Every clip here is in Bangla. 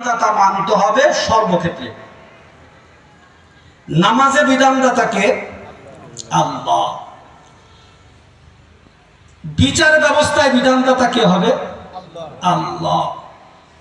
বিধানদাতা মানতে হবে সর্বক্ষেত্রে। নামাজে বিধানদাতাকে আল্লাহ। বিচার ব্যবস্থায় বিধানদাতা কে হবে? আল্লাহ।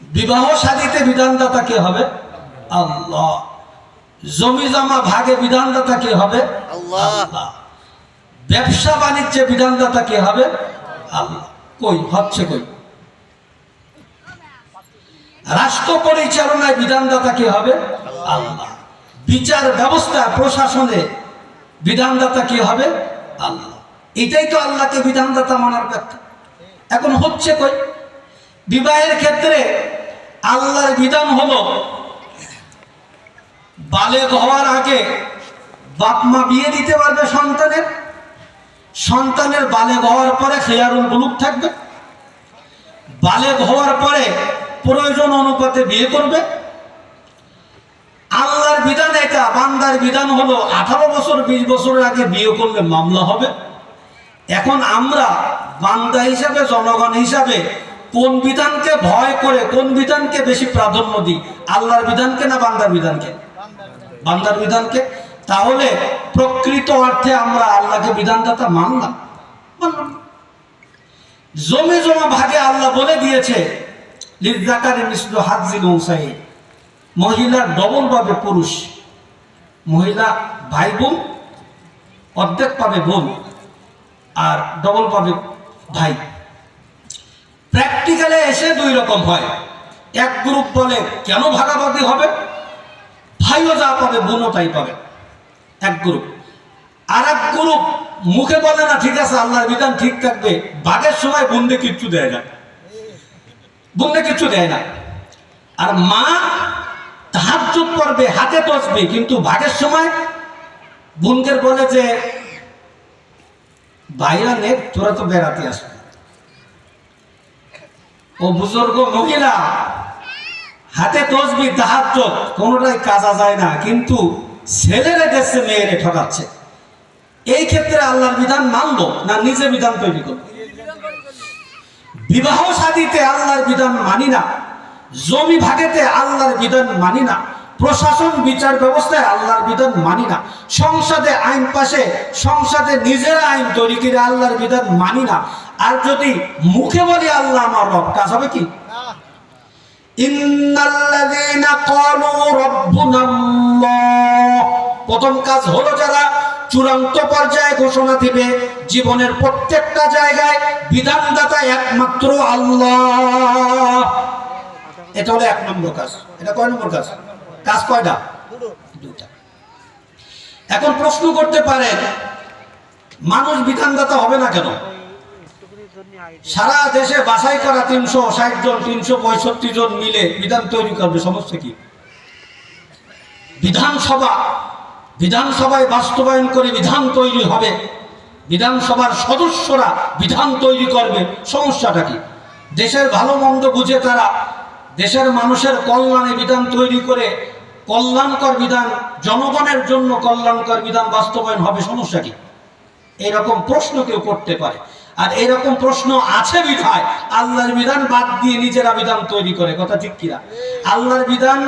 বিবাহ শাদীতে বিধানদাতা কে হবে? আল্লাহ। জমি জমা ভাগে বিধানদাতা কে হবে? আল্লাহ। ব্যবসা বাণিজ্যে বিধানদাতা কে হবে? আল্লাহ। কই? হচ্ছে কই? রাষ্ট্র পরিচালনায় বিধানদাতা কে হবে আল্লাহ। বিচার ব্যবস্থা প্রশাসনে বিধানদাতা কে হবে আল্লাহ। এটাই তো আল্লাহকে বিধানদাতা মানার ব্যাখ্যা। এখন হচ্ছে কই? বিবাহের ক্ষেত্রে আল্লাহর বিধান হলো বালেগ হওয়ার আগে বাপ মা বিয়ে দিতে পারবে সন্তানের। সন্তানের বালেগ হওয়ার পরে খেয়ারুল বুলুক থাকবে। বালেগ হওয়ার পরে প্রয়োজন অনুপাতে বিয়ে করবে? আল্লাহর বিধান এটা, বান্দার বিধান হলো আঠারো বছর, বিশ বছরের আগে বিয়ে করলে মামলা হবে। এখন আমরা বান্দা হিসাবে, জনগণ হিসাবে কোন বিধানকে ভয় করে, কোন বিধানকে বেশি প্রাধান্য দিই? আল্লাহর বিধানকে না বান্দার বিধানকে? বান্দার বিধানকে। তাহলে প্রকৃত অর্থে আমরা আল্লাহকে বিধানদাতা মানলাম। জমি জমা ভাগে আল্লাহ বলে দিয়েছে লিজাকারে মিশ্র হাজিল উসাই মহিলা ডবল পাবে পুরুষ। মহিলা ভাই বোন অর্ধেক পাবে বোন আর ডবল পাবে ভাই। প্র্যাকটিক্যালে এসে দুই রকম হয়। এক গ্রুপ বলে, কেন ভাগাভাগি হবে? ভাইও যা পাবে, বোনও তাই পাবে। এক গ্রুপ। আর এক গ্রুপ মুখে বলে না, ঠিক আছে, আল্লাহর বিধান ঠিক থাকবে। বাঘের সময় বন্ধে কিচ্ছু দেয় না। বন্ধে কিচ্ছু দেয় না। আর মা তাহাজ্জুদ করবে, হাতে তসবে, কিন্তু ভাগের সময় বোনকে বলে যে, ভাইরা নে তোরা তো বেড়াতে আসবে। ও বুজুর্গ মহিলা, হাতে তসবি, তাহাজ্জুদ, কোনোটাই কাজা যায় না, কিন্তু ছেলেরে দেশে মেয়েরে ঠকাচ্ছে। এই ক্ষেত্রে আল্লাহর বিধান মানবো না নিজে বিধান তৈরি করব বিবাহ শাদীতে আল্লাহর বিধান মানি না, জমি ভাগেতে আল্লাহর বিধান মানি না, প্রশাসন বিচার ব্যবস্থায় আল্লাহর বিধান মানি না, সংসদে আইন পাশে, সংসদে নিজেরা আইন তৈরি করে আল্লাহর বিধান মানি না। আর যদি মুখে বলি আল্লাহ আমার রব, কাজ হবে কি? প্রথম কাজ হলো যারা চূড়ান্ত পর্যায়ে ঘোষণা দিবে জীবনের প্রত্যেকটা জায়গায় বিধানদাতা একমাত্র আল্লাহ। এটা হলো এক নম্বর কাজ। এটা কয় নম্বর কাজ? কাজ কয়টা? দুটা এখন প্রশ্ন করতে পারেন, মানুষ বিধানদাতা হবে না কেন? সারা দেশে বাছাই করা তিনশো ষাট জন, তিনশো পঁয়ষট্টি জন মিলে বিধান তৈরি করবে, সমস্যা কি? বিধানসভা, বিধানসভায় বাস্তবায়ন করে বিধান তৈরি হবে। বিধানসভার সদস্যরা বিধান তৈরি করবে, সমস্যাটা কি? দেশের ভালো মন্দ বুঝে তারা দেশের মানুষের কল্যাণে বিধান তৈরি করে কল্যাণকর বিধান, জনগণের জন্য কল্যাণকর বিধান বাস্তবায়ন হবে, সমস্যা কি? এরকম প্রশ্ন কেউ করতে পারে। আর এরকম প্রশ্ন আছে বিধায়, আল্লাহর বিধান বাদ দিয়ে নিজেরা বিধান তৈরি করে, কথা ঠিক কিনা? আল্লাহর বিধান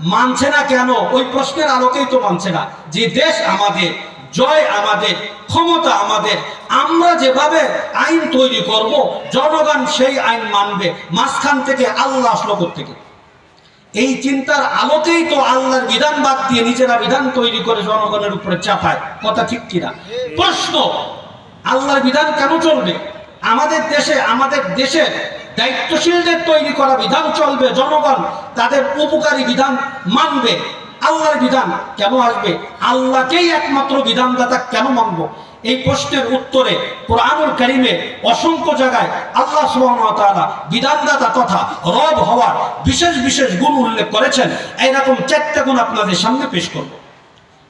মানছে না কেন? ওই প্রশ্নের আলোকেই তো মানছে না যে দেশ আমাদের জয় আমাদের, ক্ষমতা আমাদের, আমরা যেভাবে আইন তৈরি করব, জনগণ সেই আইন মানবে, মাঝখান থেকে আল্লাহ আসলো থেকে এই চিন্তার আলোকেই তো আল্লাহর বিধান বাদ দিয়ে নিজেরা বিধান তৈরি করে জনগণের উপরে চাপায়। কথা ঠিক কিনা? প্রশ্ন, আল্লাহর বিধান কেন চলবে? আমাদের দেশে, আমাদের দেশের দায়িত্বশীলদের তৈরি করা বিধান চলবে, জনগণ তাদের উপকারী বিধান মানবে। আল্লাহর বিধান কেন আসবে? আল্লাহকেই একমাত্র বিধানদাতা কেন মানবো? এই প্রশ্নের উত্তরে কোরআনুল কারিমে অসংখ্য জায়গায় আল্লাহ তাআলা বিধানদাতা তথা রব হওয়ার বিশেষ বিশেষ গুণ উল্লেখ করেছেন। এইরকম চারটা গুণ আপনাদের সামনে পেশ করব।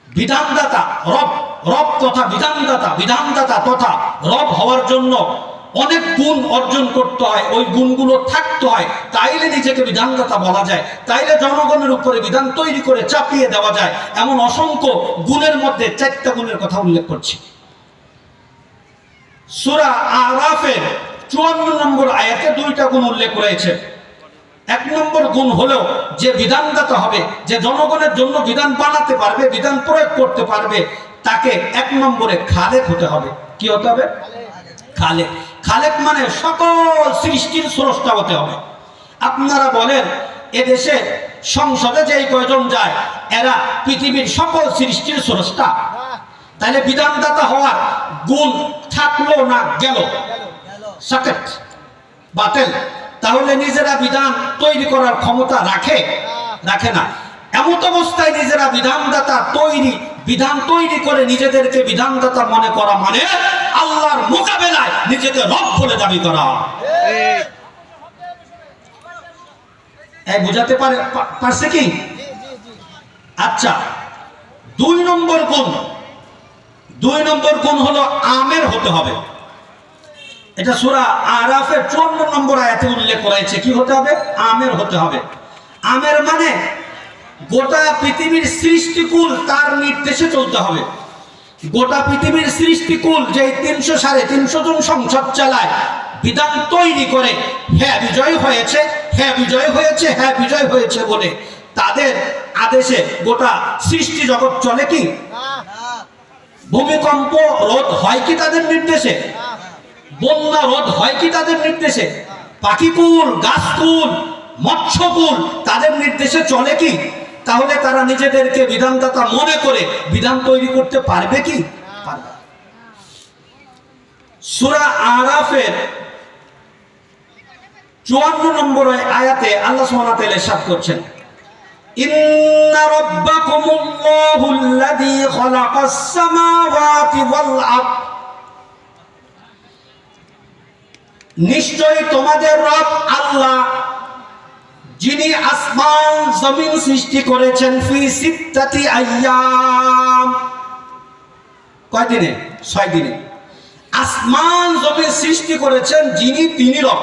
বিধানদাতা রব রব তথা বিধানদাতা বিধানদাতা তথা রব হওয়ার জন্য অনেক গুণ অর্জন করতে হয়, ওই গুণগুলো থাকতে হয়, তাইলে নিজেকে বিধানদাতা বলা যায়, তাইলে জনগণের উপরে বিধান তৈরি করে চাপিয়ে দেওয়া যায়, এমন অসংখ্য গুণের মধ্যে চারটা গুণের কথা উল্লেখ করছি। সুরা আরাফের চুয়ান্ন নম্বর আয়াতে দুইটা গুণ উল্লেখ রয়েছে। এক নম্বর গুণ হলেও যে বিধানদাতা হবে, যে জনগণের জন্য বিধান বানাতে পারবে, বিধান প্রয়োগ করতে পারবে, তাকে এক নম্বরে খালেক হতে হবে। কি হতে হবে? খালেক। খালেক মানে সকল সৃষ্টির স্রষ্টা হতে হবে। আপনারা বলেন, এদেশে সংসদে যেই কয়জন যায়, এরা পৃথিবীর সকল সৃষ্টির স্রষ্টা। তাহলে বিধানদাতা হওয়ার গুণ থাকল না গেল? বাতেল? তাহলে নিজেরা বিধান তৈরি করার ক্ষমতা রাখে? রাখে না। এমত অবস্থায় নিজেরা বিধানদাতা তৈরি, বিধান তৈরি করে নিজেদেরকে বিধানদাতা মনে করা মানে আল্লাহর মোকাবেলায় নিজেকে রব বলে দাবি করা। বুঝাতে পারে পারছে কি? আচ্ছা দুই নম্বর গুণ, দুই নম্বর গুণ হলো আমের হতে হবে। এটা সুরা আরাফের চুয়ান্ন নম্বর আয়াতে উল্লেখ করেছে কি হতে হবে? আমের হতে হবে। আমের মানে গোটা পৃথিবীর সৃষ্টিকুল তার নির্দেশে চলতে হবে। গোটা পৃথিবীর সৃষ্টিকুল যে তিনশো সাড়ে তিনশো জন সংসদ চালায়, বিধান তৈরি করে হ্যাঁ বিজয় হয়েছে হ্যাঁ বিজয় হয়েছে হ্যাঁ বিজয় হয়েছে বলে তাদের আদেশে গোটা সৃষ্টি জগৎ চলে কি? ভূমিকম্প রোধ হয় কি তাদের নির্দেশে? বন্যা রোধ হয় কি তাদের নির্দেশে? পাখিকুল, গাছকুল, মৎস্যকুল তাদের নির্দেশে চলে কি? তাহলে তারা নিজেদেরকে বিধানদাতা মনে করে বিধান তৈরি করতে পারবে কি না। আরাফের চুয়ান্ন নম্বর আয়াতে আল্লাহ ইরশাদ করছেন ওয়াল নিশ্চয়ই তোমাদের রব আল্লাহ যিনি আসমান জমিন সৃষ্টি করেছেন, ফি সিত্তাতি আইয়াম কয় দিনে? ছয় দিনে। আসমান জমিন সৃষ্টি করেছেন যিনি তিনি রব।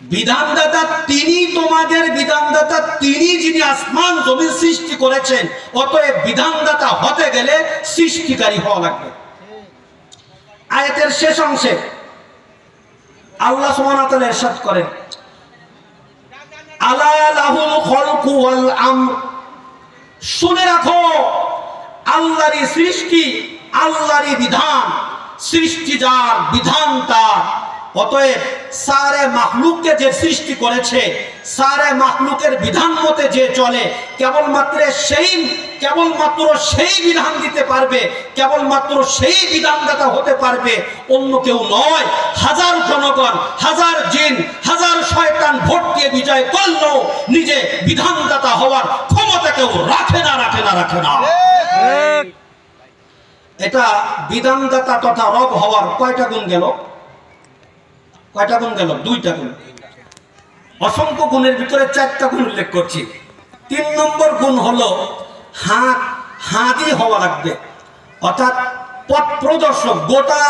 বিধানদাতা তিনি তোমাদের বিধানদাতা, তিনি যিনি আসমান জমিন সৃষ্টি করেছেন, অতএব বিধানদাতা হতে গেলে সৃষ্টিকারী হওয়া লাগবে। আয়াতের শেষ অংশে আল্লাহ ওয়া তাআলা করেন শুনে রাখো আল্লাহরই সৃষ্টি আল্লাহরই বিধান। সৃষ্টি যার বিধান তার। অতএব সারে মাহলুককে যে সৃষ্টি করেছে সারে মাহলুকের বিধান মতে যে চলে কেবলমাত্র সেই কেবলমাত্র সেই বিধান দিতে পারবে কেবলমাত্র সেই বিধানদাতা হতে পারবে অন্য কেউ নয়। হাজার জনগণ হাজার জিন হাজার শয়তান ভোট দিয়ে বিজয় করলেও নিজে বিধানদাতা হওয়ার ক্ষমতা কেউ রাখে না রাখে না রাখে না। এটা বিধানদাতা তথা রব হওয়ার কয়টা গুণ গেল? কয়টা গুণ গেল? দুইটা গুণ। অসংখ্য গুণের ভিতরে চারটা গুণ উল্লেখ করছি। তিন নম্বর গুণ হলো হাত হাতি হওয়া লাগবে। অর্থাৎ পথ প্রদর্শক, গোটা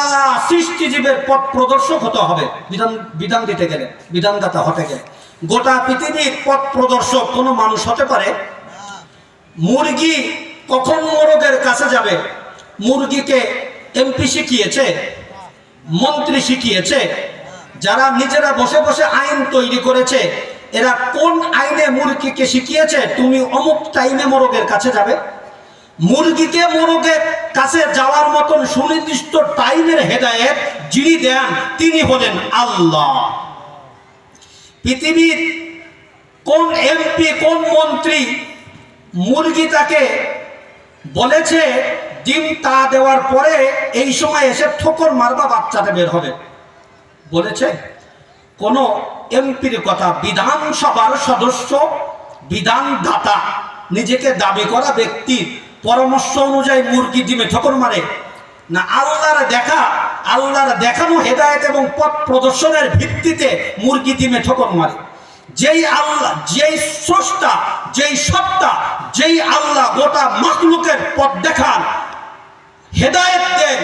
সৃষ্টিজীবের পথ প্রদর্শক হতে হবে। বিধান বিধান দিতে গেলে, বিধানদাতা হতে গেলে। গোটা পৃথিবীর পথ প্রদর্শক কোনো মানুষ হতে পারে? মুরগি কখন মোরগের কাছে যাবে? মুরগিকে এমপি শিখিয়েছে? মন্ত্রী শিখিয়েছে? যারা নিজেরা বসে বসে আইন তৈরি করেছে, এরা কোন আইনে মুরগিকে শিখিয়েছে? তুমি অমুক টাইমে মোরগের কাছে যাবে। মুরগিকে মোরগের কাছে যাওয়ার মতন সুনির্দিষ্ট টাইমের হেদায়েত যিনি দেন, তিনি হলেন আল্লাহ। পৃথিবীর কোন এমপি কোন মন্ত্রী মুরগি তাকে বলেছে, ডিম তা দেওয়ার পরে এই সময় এসে ঠোকর মারবা বাচ্চাটা বের হবে। বলেছে, কোন এমপির কথা বিধানসভার সদস্য, বিধানদাতা, নিজেকে দাবি করা ব্যক্তির পরামর্শ অনুযায়ী মুরগি ডিমে ঠকর মারে, না আল্লাহর দেখা, আল্লাহর দেখানো হেদায়েত এবং পথ প্রদর্শনের ভিত্তিতে মুরগি ডিমে ঠকর মারে? যেই আল্লাহ, যেই স্রষ্টা, যেই সত্তা, যেই আল্লাহ গোটা মাকলুকের পথ দেখান, হেদায়েত দেন,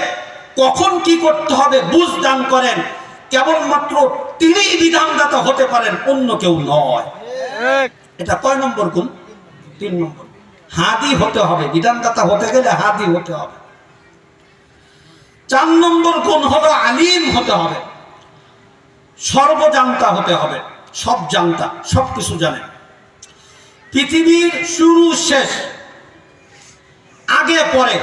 কখন কি করতে হবে বুঝ দান করেন কেবলমাত্র তিনিই বিধানদাতা হতে পারেন অন্য কেউ নয়। এটা কয় নম্বর গুণ? তিন নম্বর। হাদি হতে হবে। বিধানদাতা হতে গেলে হাদি হতে হবে। চার নম্বর গুণ হলো আলিম হতে হবে। সর্বজান্তা হতে হবে। সব জানতা সব কিছু জানে। পৃথিবীর শুরু শেষ আগে পরে।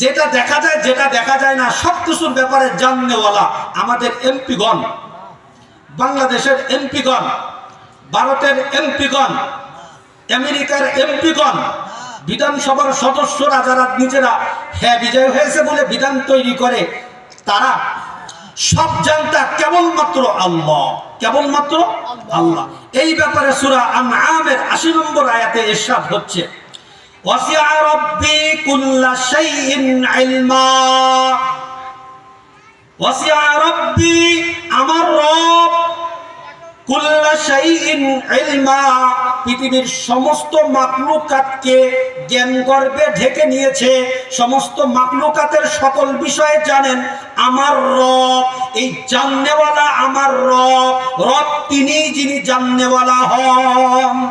যেটা দেখা যায়, যেটা দেখা যায় না, সব কিছুর ব্যাপারে জাননেওয়ালা আমাদের এমপিগণ, বাংলাদেশের এমপিগণ, ভারতের এমপিগণ, আমেরিকার এমপিগণ, বিধানসভার সদস্যরা যারা নিজেরা হ্যাঁ বিজয় হয়েছে বলে বিধান তৈরি করে, তারা সব জানতা কেবলমাত্র আল্লাহ কেবলমাত্র আল্লাহ। এই ব্যাপারে সুরা আমের আশি নম্বর আয়াতে ইরশাদ হচ্ছে। আমার রব পৃথিবীর সমস্ত মাকলুকাতকে জ্ঞান গর্ভে ঢেকে নিয়েছে। সমস্ত মাকলুকাতের সকল বিষয়ে জানেন, আমার রব, এই জাননেওয়ালা আমার রব রব তিনি যিনি জাননেওয়ালা হন।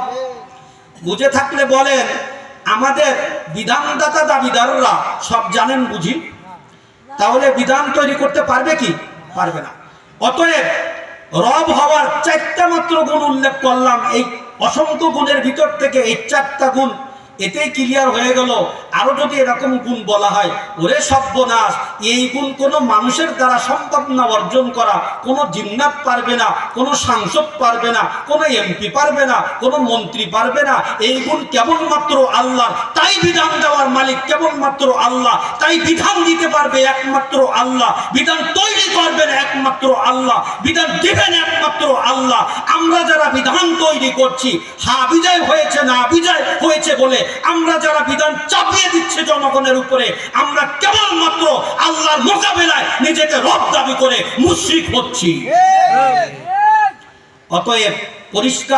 বুঝে থাকলে বলেন আমাদের বিধানদাতা দাবিদাররা সব জানেন বুঝি। তাহলে বিধান তৈরি করতে পারবে কি? পারবে না। অতএব রব হওয়ার চারটা মাত্র গুণ উল্লেখ করলাম। এই অসংখ্য গুণের ভিতর থেকে এই চারটা গুণ এতেই ক্লিয়ার হয়ে গেল। আরও যদি এরকম গুণ বলা হয়, ওরে সর্বনাশ, এই গুণ কোনো মানুষের দ্বারা সম্ভব না অর্জন করা। কোনো জিন্নাত পারবে না, কোনো সাংসদ পারবে না, কোনো এমপি পারবে না, কোনো মন্ত্রী পারবে না। এই গুণ কেবলমাত্র আল্লাহ তাই বিধান দেওয়ার মালিক কেবলমাত্র আল্লাহ। তাই বিধান দিতে পারবে একমাত্র আল্লাহ। বিধান তৈরি করবেন একমাত্র আল্লাহ। বিধান দেবেন একমাত্র আল্লাহ। আমরা যারা বিধান তৈরি করছি, হা বিজয় হয়েছে না বিজয় হয়েছে বলে আমরা যারা বিধান চাপিয়ে দিচ্ছে জনগণের উপরে আমরা কেবলমাত্র আল্লাহর মোকাবেলায় নিজেকে রব দাবি করে মুশ্রিক হচ্ছি। অতএব পরিষ্কার